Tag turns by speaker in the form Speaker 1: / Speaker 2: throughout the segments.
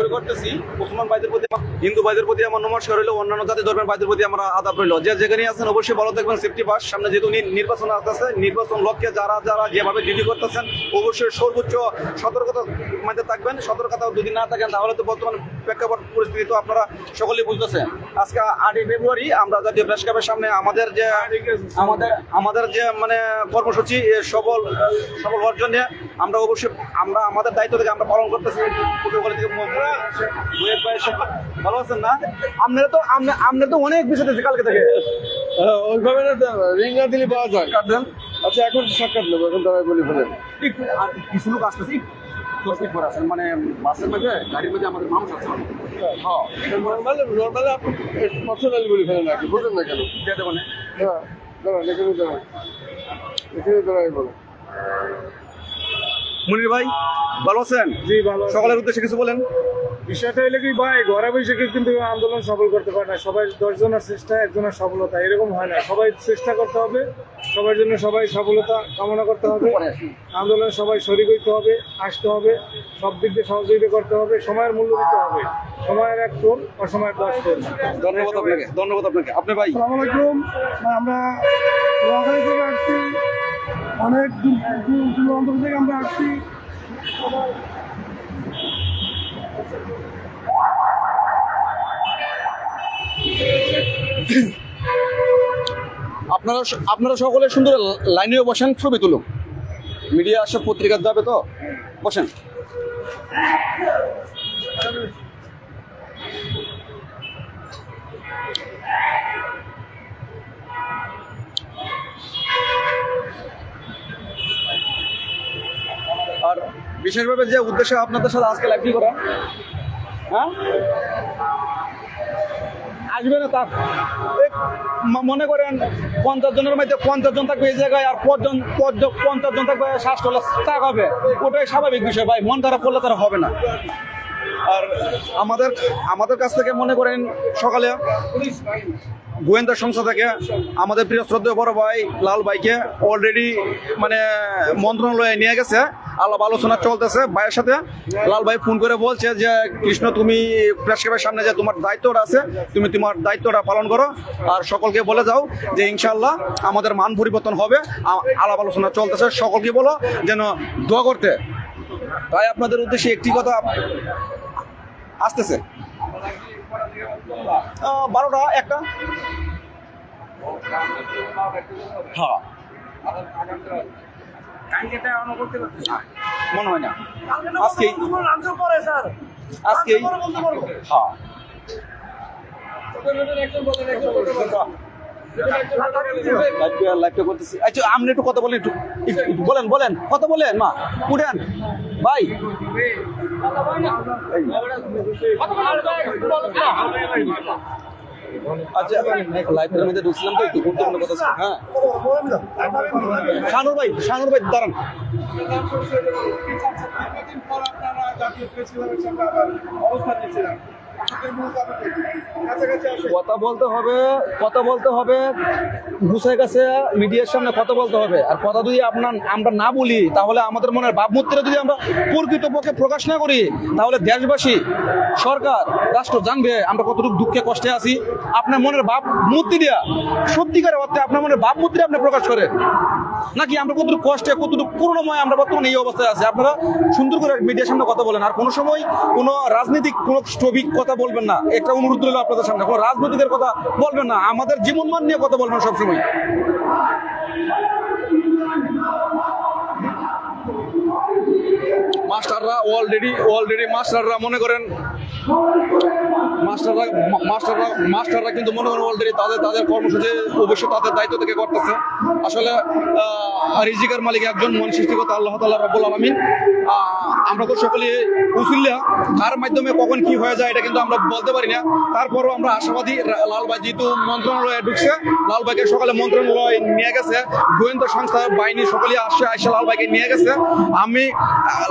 Speaker 1: শুরু করতেছি। মুসলমান ভাইদের প্রতি হিন্দু ভাইদের প্রতি আমার নমস্কার রইল অন্যান্য জাতি ধর্মের ভাইদের প্রতি আমরা আদাব রইল। যে যেখানে আছেন অবশ্যই ভালো থাকবেন সেফটি পাস সামনে যেহেতু নির্বাচন আসতেছে, নির্বাচন লক্ষ্যে যারা যারা যেভাবে ডিউটি করতেছেন, অবশ্যই সর্বোচ্চ সতর্কতা মানে থাকবেন। সতর্কতা যদি না থাকেন, তাহলে তো বর্তমান প্রেক্ষাপট পরিস্থিতি তো আপনারা সকলেই বুঝতেছেন। আজকে আটই ফেব্রুয়ারি আমরা জাতীয় প্রেস ক্লাবের সামনে আমাদের যে আমাদের আমাদের যে মানে কর্মসূচি সবল সবল হওয়ার জন্য আমরা অবশ্যই আমরা আমাদের দায়িত্ব থেকে আমরা পালন করতেছি। ভালো আছেন না? আপনারা তো আপনি- আপনারা তো অনেক বিষয় আছে কালকে থেকে।
Speaker 2: ওইভাবে না রিঙ্গার দিলে পাওয়া যায়। আচ্ছা এখন সাক্ষাৎ নেব এখন তারাই বলি ফেলেন।
Speaker 1: আর কিছু লোক আসতেছি পরে আসেন মানে বাসের মধ্যে গাড়ির মধ্যে আমাদের মানুষ আছে। হ্যাঁ।
Speaker 2: নর্মালি নর্মালি আপনি পার্সোনালি বলি ফেলেন আর কি। বুঝলেন না কেন?
Speaker 1: দিয়ে
Speaker 2: হ্যাঁ দাঁড়ান এখানে দাঁড়ান। এখানে দাঁড়াই বলো
Speaker 1: মুনির ভাই ভালো আছেন?
Speaker 3: জি ভালো।
Speaker 1: সকালের উদ্দেশ্যে কিছু বলেন।
Speaker 3: বিষয়টা হলো কি ভাই ঘরে বসে কেউ কিন্তু আন্দোলন সফল করতে পারে না? সবাই দশজনের চেষ্টা একজনের সফলতা এরকম হয় না। সবাই চেষ্টা করতে হবে সবার জন্য সবাই সফলতা কামনা করতে হবে। আন্দোলনে সবাই শরিক হইতে হবে আসতে হবে সব দিক দিয়ে সহযোগিতা করতে হবে সময়ের মূল্য দিতে হবে। সময়ের এক টোন অসময়ের দশ টোন।
Speaker 1: ধন্যবাদ আপনাকে ধন্যবাদ আপনাকে। আপনি ভাই?
Speaker 4: আসসালামু আলাইকুম। আমরা নোয়াখালী থেকে আসছি। অনেক দূর দূর দূরান্ত থেকে আমরা আসছি।
Speaker 1: আপনারা আপনারা সকলে সুন্দর লাইনে বসেন, ছবি তুলুন মিডিয়া আসে পত্রিকার যাবে তো? বসেন। আর বিশেষভাবে যে উদ্দেশ্য আপনাদের সাথে আজকে লাইভটি করা? হ্যাঁ? আসবে না তা এই ম- মনে করেন পঞ্চাশ জনের মধ্যে পঞ্চাশ জন থাকবে এই জায়গায় আর পঞ্চাশ পঞ্চাশ জন থাকবে শ্বাস করলে তাক হবে। ওটাই স্বাভাবিক বিষয় ভাই, মন খারাপ করলে তারা হবে না। আর আমাদের আমাদের কাছ থেকে মনে করেন সকালে গোয়েন্দা সংস্থা থেকে আমাদের প্রিয় শ্রদ্ধেয় বড় ভাই, লাল ভাইকে অলরেডি মানে মন্ত্রণালয়ে নিয়ে গেছে। আলাপ আলোচনা চলতেছে। ভাইয়ের সাথে লাল ভাই ফোন করে বলছে যে, কৃষ্ণ, তুমি প্রেস ক্লাবের সামনে যে তোমার দায়িত্বটা আছে, তুমি তোমার দায়িত্বটা পালন করো আর সকলকে বলে যাও যে ইনশাল্লাহ আমাদের মান পরিবর্তন হবে। আলাপ আলোচনা চলতেছে। সকলকে বলো যেন দোয়া করতে। তাই আপনাদের উদ্দেশ্যে একটি কথা আসতেছে। বারোটা একটা। হ্যাঁ। মনে হয় না। আজকেই। হ্যাঁ। লাইভটা করতেছি। আচ্ছা আপনি একটু কথা বলেন একটু বলেন বলেন। কথা বলেন মা উঠেন। ভাই। আচ্ছা লাইভের মধ্যে ঢুকছিলাম তো একটু গুরুত্বপূর্ণ কথা হ্যাঁ। শানুর ভাই শানুর ভাই দাঁড়ান। কথা বলতে হবে, কথা বলতে হবে। গুছাই কাছে, মিডিয়ার সামনে কথা বলতে হবে। আর কথা যদি আপনার আমরা না বলি, তাহলে আমাদের মনের ভাবমূর্তিটা যদি আমরা প্রকৃতপক্ষে প্রকাশ না করি, তাহলে দেশবাসী, সরকার, রাষ্ট্র জানবে আমরা কতটুকু দুঃখে, কষ্টে আছি। আপনার মনের ভাব মূর্তি দেওয়া সত্যিকারের অর্থে আপনার মনের ভাবমূর্তি আপনি প্রকাশ করেন। নাকি আমরা কতটুকু কষ্টে, কতটুকু করুণময় আমরা বর্তমানে এই অবস্থায় আছি? আপনারা সুন্দর করে মিডিয়ার সামনে কথা বলেন। আর কোনো সময় কোনো রাজনৈতিক কোনো স্থবিক কথা বলবেন না। একটা অনুরোধ রইল আপনাদের সামনে। কোনো রাজনৈতিকের কথা বলবেন না। আমাদের জীবনমান নিয়ে কথা বলবেন সবসময়। মাস্টাররা অলরেডি অলরেডি মাস্টাররা মনে করেন মাস্টাররা মাস্টাররা মাস্টাররা কিন্তু মনে করেন অলরেডি তাদের তাদের কর্মসূচি অবশ্যই তাদের দায়িত্ব থেকে করতেছে। আসলে রিজিকের মালিক একজন মন সৃষ্টিকর্তা আল্লাহ তাল্লাহ রব্বুল আলমিন। আমরা তো সকলে উসিল্লা কার মাধ্যমে কখন কি হয়ে যায় এটা কিন্তু আমরা বলতে পারি না। তারপরও আমরা আশাবাদী লালবাই যেহেতু মন্ত্রণালয়ে ঢুকছে লালবাইকে সকালে মন্ত্রণালয় নিয়ে গেছে। গোয়েন্দা সংস্থা বাহিনী সকলে আসছে আসে লালবাইকে নিয়ে গেছে। আমি আহ,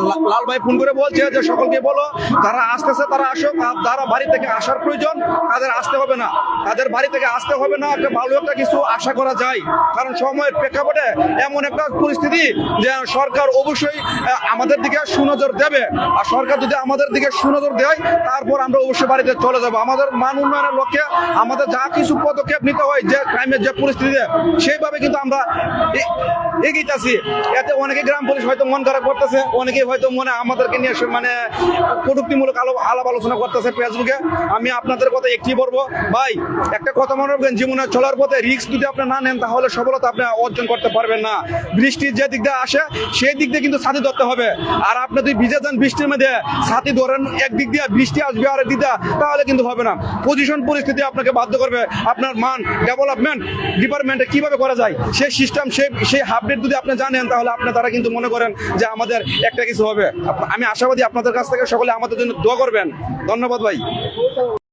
Speaker 1: লা- লাল লাল ভাই ফোন করে বলছে যে সকলকে বলো তারা আসতেছে তারা আসুক যারা বাড়ি থেকে আসার প্রয়োজন, তাদের আসতে হবে না। তাদের বাড়ি থেকে আসতে হবে না, একটা ভালো একটা কিছু আশা করা যায়। কারণ সময়ের প্রেক্ষাপটে এমন একটা পরিস্থিতি যে সরকার অবশ্যই আমাদের দিকে সুনজর দেবে। আর সরকার যদি আমাদের দিকে সুনজর দেয়, তারপর আমরা অবশ্যই বাড়িতে চলে যাব। আমাদের মান উন্নয়নের লক্ষ্যে আমাদের যা কিছু পদক্ষেপ নিতে হয়, যে ক্রাইমের যে পরিস্থিতিতে, সেইভাবে কিন্তু আমরা এগিয়েছি এতে অনেকে গ্রাম পুলিশ হয়তো মন খারাপ করতেছে, অনেকে হয়তো মনে আমাদেরকে নিয়ে মানে কটুক্তিমূলক আলো আলাপ আলোচনা করতেছে ফেসবুকে আমি আপনাদের কথা একটি বলব, ভাই, একটা কথা মনে রাখবেন, জীবনে চলার পথে রিস্ক যদি আপনি না নেন, তাহলে সফলতা আপনি অর্জন করতে পারবেন না। বৃষ্টির যে দিক দিয়ে আসে, সেই দিক দিয়ে কিন্তু ছাতি ধরতে হবে। আর আপনি যদি ভিজে যান বৃষ্টির মধ্যে, ছাতি ধরেন এক দিক দিয়ে, বৃষ্টি আসবে আরেক দিক দিয়ে, তাহলে কিন্তু হবে না। পজিশন পরিস্থিতি আপনাকে বাধ্য করবে। আপনার মান ডেভেলপমেন্ট ডিপার্টমেন্টে কীভাবে করা যায়, সেই সিস্টেম সেই সেই আপডেট যদি আপনি জানেন, তাহলে আপনি তারা কিন্তু মনে করেন যে আমাদের একটা কিছু হবে। আমি আশাবাদী আপনাদের কাছ থেকে সকলে আমাদের জন্য দোয়া করবেন। ধন্যবাদ ভাই।